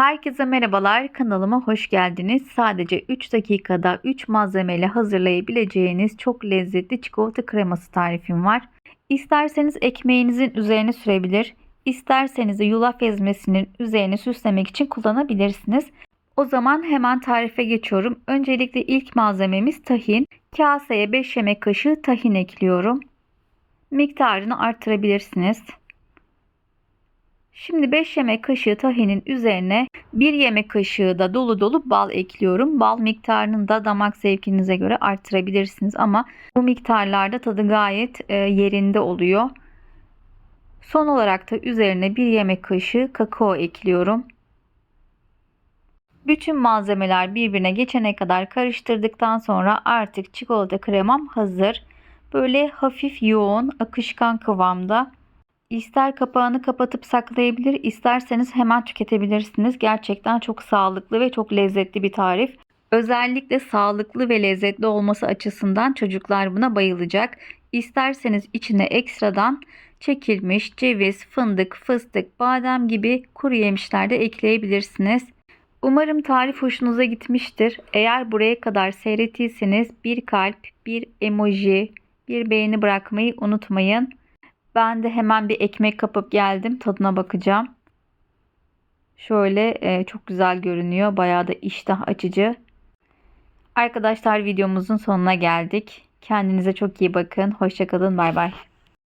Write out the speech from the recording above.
Herkese merhabalar. Kanalıma hoş geldiniz. Sadece 3 dakikada 3 malzemeyle hazırlayabileceğiniz çok lezzetli çikolata kreması tarifim var. İsterseniz ekmeğinizin üzerine sürebilir, isterseniz de yulaf ezmesinin üzerine süslemek için kullanabilirsiniz. O zaman hemen tarife geçiyorum. Öncelikle ilk malzememiz tahin. Kaseye 5 yemek kaşığı tahin ekliyorum. Miktarını arttırabilirsiniz. Şimdi 5 yemek kaşığı tahinin üzerine 1 yemek kaşığı da dolu dolu bal ekliyorum. Bal miktarını da damak zevkinize göre arttırabilirsiniz ama bu miktarlarda tadı gayet e, yerinde oluyor. Son olarak da üzerine 1 yemek kaşığı kakao ekliyorum. Bütün malzemeler birbirine geçene kadar karıştırdıktan sonra artık çikolata kremam hazır. Böyle hafif yoğun, akışkan kıvamda. İster kapağını kapatıp saklayabilir, isterseniz hemen tüketebilirsiniz. Gerçekten çok sağlıklı ve çok lezzetli bir tarif. Özellikle sağlıklı ve lezzetli olması açısından çocuklar buna bayılacak. İsterseniz içine ekstradan çekilmiş ceviz, fındık, fıstık, badem gibi kuru yemişler de ekleyebilirsiniz. Umarım tarif hoşunuza gitmiştir. Eğer buraya kadar seyrettiyseniz bir kalp, bir emoji, bir beğeni bırakmayı unutmayın. Ben de hemen bir ekmek kapıp geldim. Tadına bakacağım. Şöyle e, çok güzel görünüyor. Bayağı da iştah açıcı. Arkadaşlar videomuzun sonuna geldik. Kendinize çok iyi bakın. Hoşçakalın. Bay bay.